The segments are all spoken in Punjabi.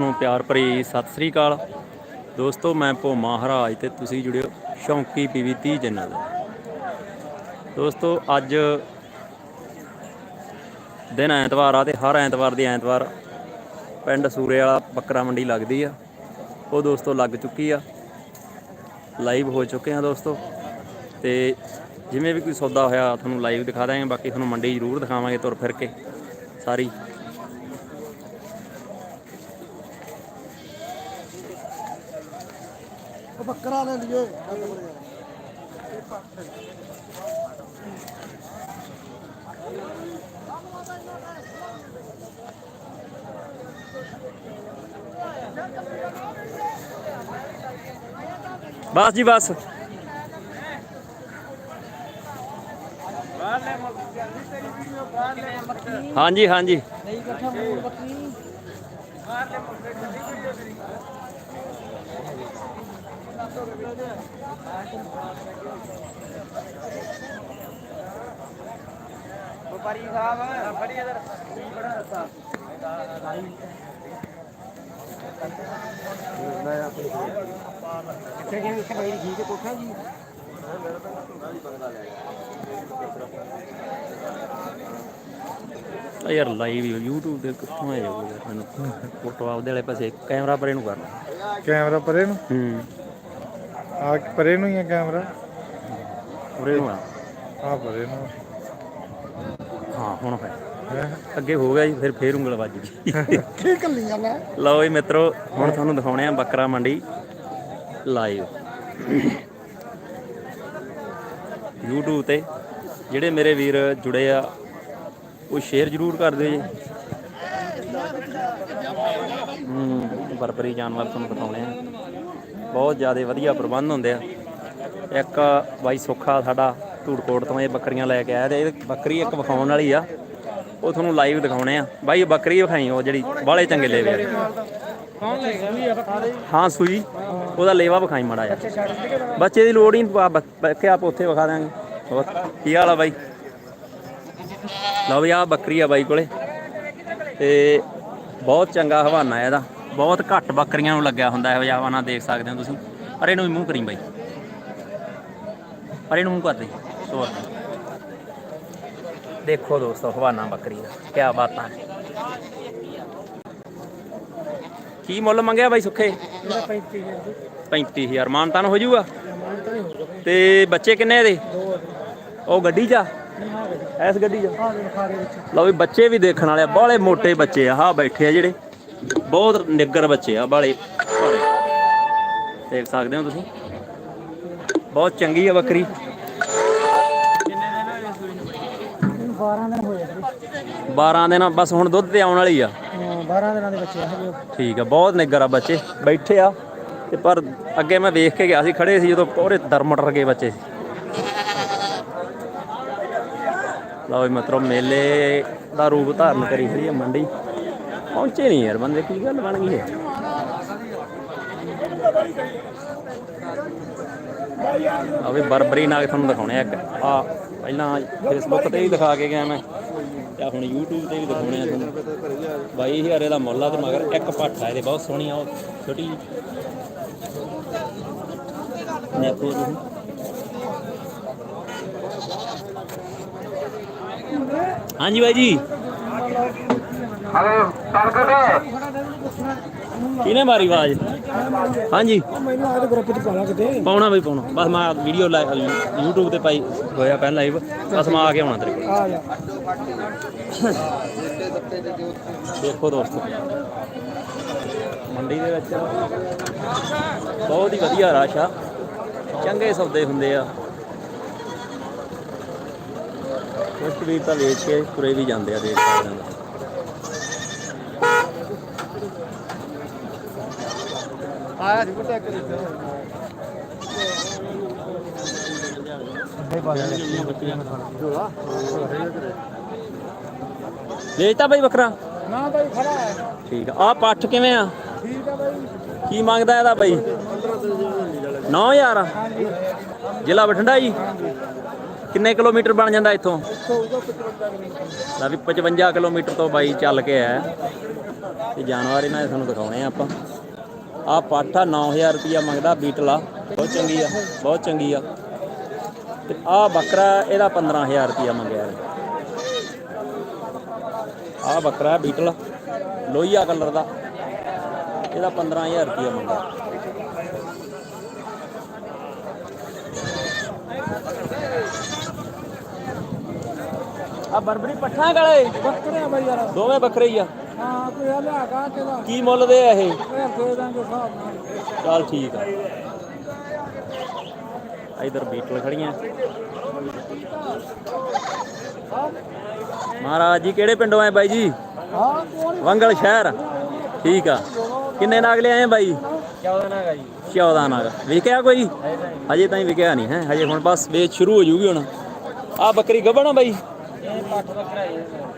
ਨੂੰ ਪਿਆਰ ਭਰੀ ਸਤਿ ਸ੍ਰੀ ਅਕਾਲ। ਦੋਸਤੋ, ਮੈਂ ਭੋਮਾ ਹਰਾਜ ਤੇ ਤੁਸੀਂ ਜੁੜਿਓ ਸ਼ੌਂਕੀ ਪੀਵੀ 30 ਚੈਨਲ। ਦੋਸਤੋ, ਅੱਜ ਦਿਨ ਐਤਵਾਰ ਆ ਤੇ ਹਰ ਐਤਵਾਰ ਦੀ ਐਤਵਾਰ ਪਿੰਡ ਸੂਰੇ ਵਾਲਾ ਬੱਕਰਾ ਮੰਡੀ ਲੱਗਦੀ ਆ। ਉਹ ਦੋਸਤੋ ਲੱਗ ਚੁੱਕੀ ਆ। ਲਾਈਵ ਹੋ ਚੁੱਕੇ ਆ ਦੋਸਤੋ। ਤੇ ਜਿਵੇਂ ਵੀ ਕੋਈ ਸੌਦਾ ਹੋਇਆ, ਤੁਹਾਨੂੰ ਲਾਈਵ ਦਿਖਾ ਦਾਂਗੇ ਬਾਕੀ ਤੁਹਾਨੂੰ ਮੰਡੀ ਜ਼ਰੂਰ ਦਿਖਾਵਾਂਗੇ ਤੁਰ ਫਿਰ ਕੇ ਸਾਰੀ। ਬੱਕਰਾ ਲੈ ਲਈਏ ਬਸ ਜੀ ਬਸ। ਹਾਂਜੀ ਹਾਂਜੀ। ਨਹੀਂ ਇਕੱਠਾ ਮੂਲ ਬੱਕਰੀ ਵਪਾਰੀ ਸਾਹਿਬ ਫੜੀ ਇਧਰ। ਬੜਾ ਰਸਤਾ ਕਿੱਥੇ ਗਏ ਇੱਥੇ ਬਈ ਠੀਕ ਹੈ ਕੋਠਾ ਜੀ ਆ ਯਾਰ ਲਾਈਵ YouTube ਤੇ ਕਿੱਥੋਂ ਆਇਆ ਯਾਰ ਮੈਨੂੰ? ਫੋਟੋ ਆਪਦੇ ਵਾਲੇ ਪਾਸੇ ਕੈਮਰਾ ਪਰੇ ਨੂੰ ਕਰਨਾ। ਕੈਮਰਾ ਪਰੇ ਨੂੰ? ਹੂੰ। ਆ ਪਰੇ ਨੂੰ ਹੀ ਆ ਕੈਮਰਾ? ਉਰੇ ਨੂੰ ਆ। ਆ ਪਰੇ ਨੂੰ। ਹਾਂ ਹੁਣ ਹੈਂ? ਅੱਗੇ ਹੋ ਗਿਆ ਜੀ ਫਿਰ ਫੇਰ ਉਂਗਲ ਵੱਜ ਗਈ। ਕੀ ਕੱਲੀਆਂ ਮੈਂ? ਲਓ ਜੀ ਮਿੱਤਰੋ ਹੁਣ ਤੁਹਾਨੂੰ ਦਿਖਾਉਣੇ ਆ ਬੱਕਰਾ ਮੰਡੀ ਲਾਈਵ YouTube ਤੇ ਜਿਹੜੇ ਮੇਰੇ ਵੀਰ ਜੁੜੇ ਆ ਉਹ ਸ਼ੇਅਰ ਜ਼ਰੂਰ ਕਰ ਦਿਓ ਜੀ। ਹੂੰ ਬਰਬਰੀ ਜਾਨਵਰ ਤੁਹਾਨੂੰ ਦਿਖਾਉਣੇ ਆ। ਬਹੁਤ ਜ਼ਿਆਦਾ ਵਧੀਆ ਪ੍ਰਬੰਧ ਹੁੰਦੇ ਆ। ਇੱਕ ਬਾਈ ਸੁੱਖਾ ਸਾਡਾ ਧੂੜਕੋਟ ਤੋਂ ਇਹ ਬੱਕਰੀਆਂ ਲੈ ਕੇ ਆਇਆ ਤੇ ਇਹ ਬੱਕਰੀ ਇੱਕ ਵਿਖਾਉਣ ਵਾਲੀ ਆ। ਉਹ ਤੁਹਾਨੂੰ ਲਾਈਵ ਦਿਖਾਉਣੇ ਆ। ਬਾਈ, ਇਹ ਬੱਕਰੀ ਵਿਖਾਈ ਉਹ ਜਿਹੜੀ ਬਾਲੇ ਚੰਗੇ ਲੇਵੇ ਵਾਲੀ ਕੌਣ ਲੈ ਗਿਆ ਹਾਂ ਸੂਈ ਉਹਦਾ ਲੇਵਾ ਵਿਖਾਈ ਮੜਾ ਜਾ ਬੱਚੇ ਦੀ ਲੋੜ ਹੀ ਨਹੀਂ ਕਿ ਆਪ ਉੱਥੇ ਵਿਖਾ ਦਾਂਗੇ ਹੋਰ, ਕੀ ਹਾਲ ਆ ਬਾਈ? ਲਓ ਵੀ ਆ ਬੱਕਰੀ ਆ ਬਾਈ ਕੋਲੇ। ਤੇ ਬਹੁਤ ਚੰਗਾ ਹਵਾਨਾ ਇਹਦਾ। ਬਹੁਤ ਘੱਟ ਬੱਕਰੀਆਂ ਨੂੰ ਲੱਗਿਆ ਹੁੰਦਾ, ਇਹੋ ਜਿਹਾ ਹਵਾਨਾ ਦੇਖ ਸਕਦੇ ਹੋ ਤੁਸੀਂ। ਅਰੇ ਨੂੰ ਵੀ ਮੂੰਹ ਕਰੀ ਬਾਈ। ਅਰੇ ਨੂੰ ਮੂੰਹ ਕਰ ਦੇ। ਤੋਰ ਦੇਖੋ ਦੋਸਤੋ, ਹਵਾਨਾ ਬੱਕਰੀ ਦਾ ਕੀ ਬਾਤਾਂ ਕੀ ਮੁੱਲ ਮੰਗਿਆ ਬਾਈ ਸੁੱਖੇ? ਇਹਦਾ 35 ਹੈ ਜੀ 35000 ਮਾਨਤਾਨ ਹੋ ਜਾਊਗਾ? ਤੇ ਬੱਚੇ ਕਿੰਨੇ ਇਹਦੇ? ਉਹ ਗੱਡੀ 'ਚ ਆ? ਐਸ ਗੱਡੀ 'ਚ? ਲਓ ਵੀ ਬੱਚੇ ਵੀ ਦੇਖਣ ਵਾਲੇ ਆ, ਬਾਹਲੇ ਮੋਟੇ ਬੱਚੇ ਆ ਹਾਂ ਬੈਠੇ ਆ ਜਿਹੜੇ। ਬਹੁਤ ਨਿੱਗਰ ਬੱਚੇ ਆ ਬਾਹਲੇ ਦੇਖ ਸਕਦੇ ਹੋ ਤੁਸੀਂ? ਬਹੁਤ ਚੰਗੀ ਆ ਬੱਕਰੀ। 12 ਦਿਨ ਹੋਏ ਜੀ। 12 ਦਿਨ ਬਸ ਹੁਣ ਦੁੱਧ ਤੇ ਆਉਣ ਵਾਲੀ ਆ। ਹਾਂ 12 ਦਿਨਾਂ ਦੇ ਬੱਚੇ ਆ ਹਜੇ ਠੀਕ ਆ ਬਹੁਤ ਨਿੱਗਰ ਆ ਬੱਚੇ ਬੈਠੇ ਆ। ਤੇ ਪਰ ਅੱਗੇ ਮੈਂ ਵੇਖ ਕੇ ਗਿਆ ਸੀ ਖੜੇ ਸੀ ਜਦੋਂ ਪੂਰੇ ਦਰਮਟ ਰਗੇ ਬੱਚੇ। ਸੀ ਲਓ ਮਤਲਬ ਮੇਲੇ ਦਾ ਰੂਪ ਧਾਰਨ ਕਰੀ ਖੜੀ ਮੰਡੀ। ਪਹੁੰਚੇ ਨਹੀਂ ਯਾਰ, ਬੰਦੇ ਕੀ ਗੱਲ ਬਣ ਗਈ ਹੈ? ਆ ਵੀ ਬਰਬਰੀ ਨਾਗ ਤੁਹਾਨੂੰ ਦਿਖਾਉਣੇ ਇੱਕ। ਆ ਪਹਿਲਾਂ ਫੇਸਬੁੱਕ ਤੇ ਵੀ ਦਿਖਾ ਕੇ ਗਿਆ ਮੈਂ, ਤੇ ਹੁਣ YouTube ਤੇ ਵੀ ਦਿਖਾਉਣੇ ਆ ਤੁਹਾਨੂੰ। ਬਾਈ ਹਜ਼ਾਰੇ ਦਾ ਮੁੱਲ ਆ ਤੇ ਮਗਰ ਇੱਕ ਪੱਠ ਆ ਇਹਦੇ, ਬਹੁਤ ਸੋਹਣੀ ਆ ਉਹ, ਛੋਟੀ ਜਿਹੀ। ਦੇਖੋ ਤੁਸੀਂ ਹਾਂਜੀ ਬਾਈ ਜੀ। ਕਿਹਨੇ ਮਾਰੀ ਆਵਾਜ਼? ਹਾਂਜੀ। ਮੈਨੂੰ ਆਦੇ ਗਰੁੱਪ 'ਚ ਪਾਲਾ ਕਿਤੇ ਪਾਉਣਾ ਬਈ ਪਾਉਣਾ। ਬਸ ਮੈਂ ਵੀਡੀਓ YouTube ਤੇ ਪਾਈ ਹੋਇਆ ਪਹਿਲਾਂ ਲਾਈਵ ਬਸ ਮੈਂ ਆ ਕੇ ਆਉਣਾ ਤੇਰੇ ਕੋਲ। ਆ ਜਾ। ਦੇਖੋ ਦੋਸਤੋ। ਮੰਡੀ ਦੇ ਵਿੱਚ ਬਹੁਤ ਹੀ ਵਧੀਆ ਰਸ਼ ਆ। ਚੰਗੇ ਸੌਦੇ ਹੁੰਦੇ ਆ। ਕੁਝ ਵੀ ਤਾਂ ਵੇਚ ਕੇ ਤੁਰੇ ਵੀ ਜਾਂਦੇ ਆ ਦੇਖ ਸਕਦੇ ਹੋ। ਆਇਆ ਜੀ ਬੁੱਟਾ ਇੱਕ ਦਿੱਤਾ ਵੇਚਤਾ ਬਾਈ ਬੱਕਰਾ ਨਾ ਬਾਈ ਖੜਾ ਹੈ। ਠੀਕ ਆ। ਆ ਪੱਠ ਕਿਵੇਂ ਆ? ਠੀਕ ਆ ਬਾਈ। ਕੀ ਮੰਗਦਾ ਇਹਦਾ ਬਾਈ? 9000 ਜ਼ਿਲ੍ਹਾ ਬਠਿੰਡਾ ਜੀ? ਕਿੰਨੇ ਕਿਲੋਮੀਟਰ ਬਣ ਜਾਂਦਾ ਇੱਥੋਂ? ਹੋਊਗਾ 55 ਮਿੰਟ ਲਾ ਵੀ 55 ਕਿਲੋਮੀਟਰ ਤੋਂ ਬਾਈ ਚੱਲ ਕੇ ਆਇਆ। ਤੇ ਜਾਨਵਰ ਇਹਨਾਂ ਦੇ ਤੁਹਾਨੂੰ ਦਿਖਾਉਣੇ ਆ ਆਪਾਂ। ਆ ਪਾਠਾ 9000 ਰੁਪਿਆ ਮੰਗਦਾ ਬੀਟਲਾ। ਬਹੁਤ ਚੰਗੀ ਆ, ਬਹੁਤ ਚੰਗੀ ਆ। ਤੇ ਆ ਬੱਕਰਾ ਇਹਦਾ 15000 ਰੁਪਿਆ ਮੰਗਿਆ ਆ ਬੱਕਰਾ ਬੀਟਲ, ਲੋਹੀਆ ਕਲਰ ਦਾ। ਇਹਦਾ 15000 ਰੁਪਿਆ ਮੰਗਿਆ। ਆ ਬਰਬਰੀ ਪੱਠਾ ਗਲੇ ਬੱਕਰੇ ਆ ਬਾਈ ਯਾਰ। ਦੋਵੇਂ ਬੱਕਰੇ ਹੀ ਆ। ਹਾਂ ਕੋਈ ਆ ਲਿਆ ਕਾ ਮੁੱਲ ਦੇ ਆ ਇਹ? ਇਹ ਦੇ ਦਾਂਗੇ ਹਿਸਾਬ ਨਾਲ। ਚੱਲ ਠੀਕ ਆ। ਇਧਰ ਬੀਟਲ ਖੜੀਆਂ। ਮਹਾਰਾਜ ਜੀ ਕਿਹੜੇ ਪਿੰਡੋਂ ਆਏ ਬਾਈ ਜੀ? ਹਾਂ ਕੋਣ ਵੰਗਲ ਸ਼ਹਿਰ। ਠੀਕ ਆ। ਕਿੰਨੇ ਨਾਗ ਲਿਆਏ ਬਾਈ? 14 ਨਾ ਗਾ ਜੀ। 14 ਨਾਗ। ਵਿਕਿਆ ਕੋਈ? ਹਜੇ ਤਾਈਂ ਵਿਕਿਆ ਨਹੀਂ ਹੈ? ਹਜੇ ਹੁਣ ਬਸ ਵੇਚ ਸ਼ੁਰੂ ਹੋ ਜੂਗੀ ਹੁਣ। ਆ ਬੱਕਰੀ ਗੱਭਣ ਆ ਬਾਈ? ਇਹ ਪੱਠ ਬੱਕਰਾ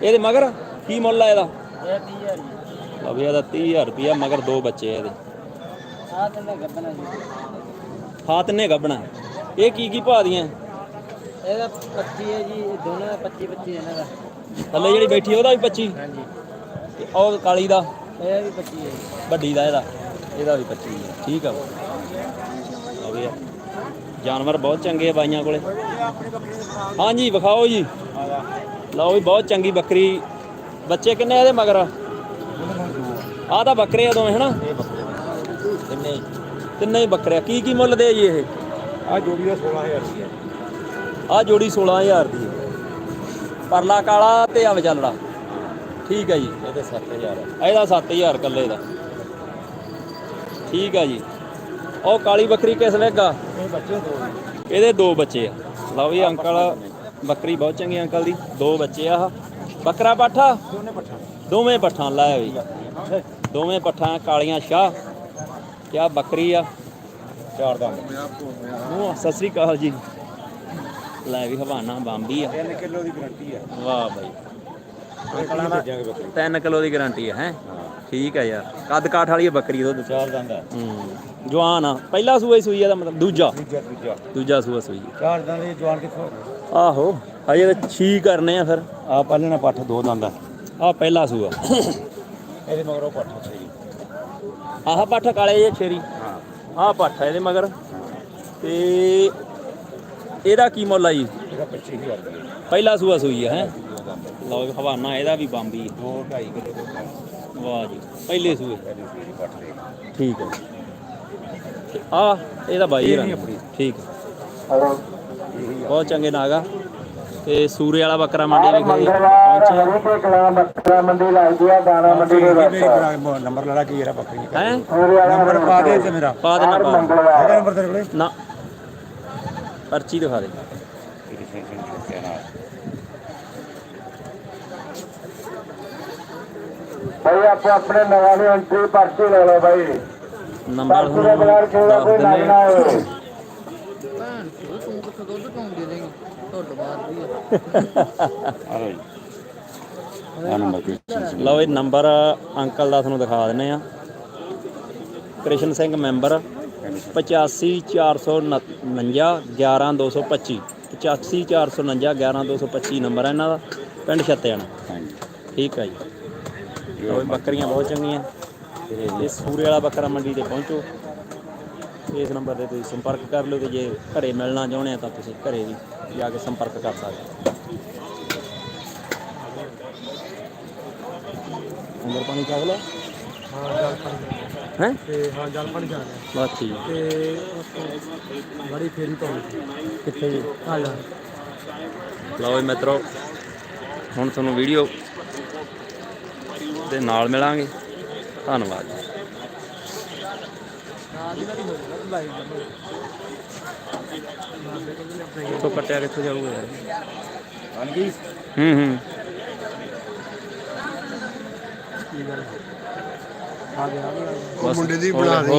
ਇਹਦੇ ਮਗਰ? ਕੀ ਮੁੱਲ ਆ ਇਹਦਾ? ਇਹ 30000 ਜੀ ਲਓ ਵੀ ਇਹਦਾ 30000 ਰੁਪਿਆ ਮਗਰ ਦੋ ਬੱਚੇ ਆ ਇਹਦੇ ਆ ਤੰਦਾ ਗੱਬਣਾ ਜੀ ਹਾਂ ਤਿੰਨੇ ਗੱਭਣਾ ਇਹ ਕੀ ਕੀ ਭਾਅ ਦੀਆਂ ਇਹਦਾ 25 ਹੈ ਜੀ ਦੋਨਾਂ ਦਾ 25 25 ਇਹਨਾਂ ਦਾ ਥੱਲੇ ਜਿਹੜੀ ਬੈਠੀ ਉਹਦਾ ਵੀ 25 ਹਾਂਜੀ ਤੇ ਉਹ ਕਾਲੀ ਦਾ ਇਹ ਵੀ 25 ਹੈ ਜੀ ਵੱਡੀ ਦਾ ਇਹਦਾ ਇਹਦਾ ਵੀ 25 ਹੈ ਠੀਕ ਆ ਵੀ ਆ। ਜਾਨਵਰ ਬਹੁਤ ਚੰਗੇ ਆ ਬਾਈਆਂ ਕੋਲੇ ਹਾਂਜੀ ਵਿਖਾਓ ਜੀ ਲਓ ਵੀ ਬਹੁਤ ਚੰਗੀ ਬੱਕਰੀ ਬੱਚੇ ਕਿੰਨੇ ਆ ਇਹਦੇ ਮਗਰ? ਆਹ ਤਾਂ ਬੱਕਰੇ ਆ ਦੋਵੇਂ ਹਨਾ? ਕਿੰਨੇ ਤਿੰਨੇ ਹੀ ਬੱਕਰੇ ਆ। ਕੀ ਕੀ ਮੁੱਲ ਦੇ ਆ ਜੀ ਇਹ? ਆ ਜੋੜੀ ਦਾ 16000 ਰੁਪਏ ਆਹ ਜੋੜੀ 16000 ਦੀ ਹੈ। ਪਰਲਾ ਕਾਲਾ ਤੇ ਆ ਵਿਚਾਲੜਾ। ਠੀਕ ਹੈ ਜੀ। ਇਹਦੇ 7000 ਇਹਦਾ 7000 ਕੱਲੇ ਦਾ। ਠੀਕ ਆ ਜੀ। ਉਹ ਕਾਲੀ ਬੱਕਰੀ ਕਿਸ ਵੇਗਾ ਇਹ ਬੱਚੇ ਦੋ ਇਹਦੇ ਦੋ ਬੱਚੇ ਆ। ਲਓ ਵੀ ਅੰਕਲ। ਬੱਕਰੀ ਬਹੁਤ ਚੰਗੀ ਅੰਕਲ ਦੀ। ਦੋ ਬੱਚੇ ਆ ਆਹ। ਬੱਕਰਾ ਪਾਠਾ? ਦੋਨੇ ਪੱਠਾ। ਦੋਵੇਂ ਪੱਠਾਂ ਲਾਇਆ ਵੀ। ਦੋਵੇਂ ਪੱਠਾਂ ਕਾਲੀਆਂ ਸ਼ਾਹ। ਕਿਆ ਬੱਕਰੀ ਆ? ਚਾਰ ਦਾ ਉਹ ਸਤਿ ਸ੍ਰੀ ਅਕਾਲ ਜੀ। ਲੈ ਵੀ ਹਵਾਨਾ ਬੰਬੀ ਆ। 3 ਕਿਲੋ ਦੀ ਗਰੰਟੀ ਆ। ਵਾਹ ਬਾਈ। ਅੰਕਲਾਂ ਭੇਜਾਂਗੇ ਬੱਕਰੀ। 3 ਕਿਲੋ ਦੀ ਗਾਰੰਟੀ ਹੈ? ਹੈ। ਠੀਕ ਹੈ ਯਾਰ। ਕੱਦ ਕਾਠ ਵਾਲੀ ਆ ਬੱਕਰੀ ਦੁੱਧ। ਚਾਰ ਦੰਦਾ ਹੂੰ। ਜਵਾਨ ਆ। ਪਹਿਲਾ ਸੂਆ ਹੀ ਸੂਈ ਇਹਦਾ ਮਤਲਬ। ਦੂਜਾ। ਦੂਜਾ ਦੂਜਾ। ਦੂਜਾ ਸੂਆ ਸੂਈ ਚਾਰ ਦੰਦ ਦੀ ਜਵਾਨ ਕਿੱਥੋਂ ਆਹੋ। ਹਜੇ ਤਾਂ ਛੀ ਕਰਨੇ ਆ ਫਿਰ। ਆ ਪਹਿਲਾਂ ਪੱਠ ਦੋ ਦੰਦਾ ਆ। ਪਹਿਲਾ ਸੂਆ। ਇਹਦੇ ਮਗਰੋਂ ਪੱਠ ਸਹੀ ਆਹ ਪੱਠ ਕਾਲੇ ਜੇ ਛੇਰੀ। ਹਾਂ। ਆਹ ਪੱਠ ਆ ਇਹਦੇ ਮਗਰ। ਤੇ ਇਹਦਾ ਕੀ ਮੁੱਲ ਆ ਜੀ? ਇਹਦਾ 25000 ਰੁਪਏ। ਪਹਿਲਾ ਸੂਆ ਸੂਈ ਹੈ? ਲਓ ਹਵਾਨਾ ਇਹਦਾ ਵੀ ਬੰਬੀ ਦੋ 2.5 ਕਿਲੋ ਦੇ ਪਹਿਲੀ ਵਾਹ ਜੀ ਪਹਿਲੇ ਸੂਏ। ਠੀਕ ਹੈ ਆ ਇਹਦਾ ਬਾਈ ਆਪਣੀ। ਠੀਕ ਹੈ ਬਹੁਤ ਚੰਗੇ ਨਾਗਾ ਤੇ ਸੂਰੇ ਵਾਲਾ ਬੱਕਰਾ ਮੰਡੀ ਵਿਖੇ ਪਹੁੰਚੇ ਕਲਾ ਬੱਕਰਾ ਮੰਡੀ ਲੱਗਦੀ ਆ ਦਾਣਾ ਮੰਡੀ ਦੇ ਵਿੱਚ। ਨੰਬਰ ਲੜਾ ਕੀ ਜਿਹੜਾ ਬੱਕਰੀ ਹੈ? ਨੰਬਰ ਪਾ ਦੇ ਤੇ ਮੇਰਾ। ਪਾ ਦੇਣਾ ਪਾ ਦੇਣਾ। ਮੰਗਲਵਾਰ। ਹੈਗਾ ਨੰਬਰ ਤੇਰੇ ਕੋਲੇ? ਨਾ। ਪਰਚੀ ਦਿਖਾ ਦੇ। ਭਾਈ ਆਪੋ ਆਪਣੇ ਨਵਾਂ ਦੀ ਐਂਟਰੀ ਪਰਚੀ ਲੈ ਲਓ ਭਾਈ। ਨੰਬਰ ਪਰਚੀ ਦੇ ਬਗੈਰ ਕੋਈ ਦਿੰਦੇ ਲੱਗਣਾ। ਹੋਵੇ? ਚੋ ਤੂੰ ਕਿੱਥੋਂ ਦੁੱਧ ਪਾਉਂ ਦੇ ਦੇਂਗੀ ਢੁੱਡ ਮਾਰਦੀ ਆ। ਆ ਨੰਬਰ ਕੀ ਲਓ ਇਹ ਨੰਬਰ ਅੰਕਲ ਦਾ ਤੁਹਾਨੂੰ ਦਿਖਾ ਦਿੰਨੇ ਆ ਕ੍ਰਿਸ਼ਨ ਸਿੰਘ ਮੈਂਬਰ 8549511225 85449 ਨੰਬਰ ਹੈ ਇਹਨਾਂ ਦਾ ਪਿੰਡ ਛੱਤਿਆਣਾ ਹਾਂਜੀ। ਠੀਕ ਹੈ ਜੀ। ਲਓ ਇਹ ਬੱਕਰੀਆਂ ਬਹੁਤ ਚੰਗੀਆਂ। ਇਹ ਸੂਰੇ ਵਾਲਾ ਬੱਕਰਾ ਮੰਡੀ ਤੇ ਪਹੁੰਚੋ। ਇਸ ਨੰਬਰ ਤੇ ਤੁਸੀਂ ਸੰਪਰਕ ਕਰ ਲਓ ਤੇ ਜੇ ਘਰੇ ਮਿਲਣਾ ਚਾਹੁੰਦੇ ਆ ਤਾਂ ਤੁਸੀਂ ਘਰੇ ਵੀ ਜਾ ਕੇ ਸੰਪਰਕ ਕਰ ਸਕਦੇ ਹੋ। ਅੰਦਰ ਪਾਣੀ ਚੱਕ ਲਓ ਹੈ ਤੇ ਹਾਂ ਜਲ ਪਾਣੀ ਜਾ ਰਿਹਾ ਬਸ ਠੀਕ। ਤੇ ਬੜੀ ਫੇਰੀ ਪਾਉਣੀ ਕਿੱਥੇ ਜੀ? ਆ ਜਾ। ਲਓ ਜੀ ਮਿੱਤਰੋ ਹੁਣ ਤੁਹਾਨੂੰ ਵੀਡੀਓ ਦੇ ਨਾਲ ਮਿਲਾਂਗੇ। ਧੰਨਵਾਦ ਜੀ। ਦੀ ਕਿੱਥੋਂ ਕੱਟਿਆ ਕਿੱਥੋਂ ਜਾਊਗਾ ਯਾਰ? ਹਾਂਜੀ। ਹੂੰ ਹੂੰ। ਆ ਗਿਆ ਮੁੰਡੇ ਦੀ ਬਣਾ ਗਿਆ।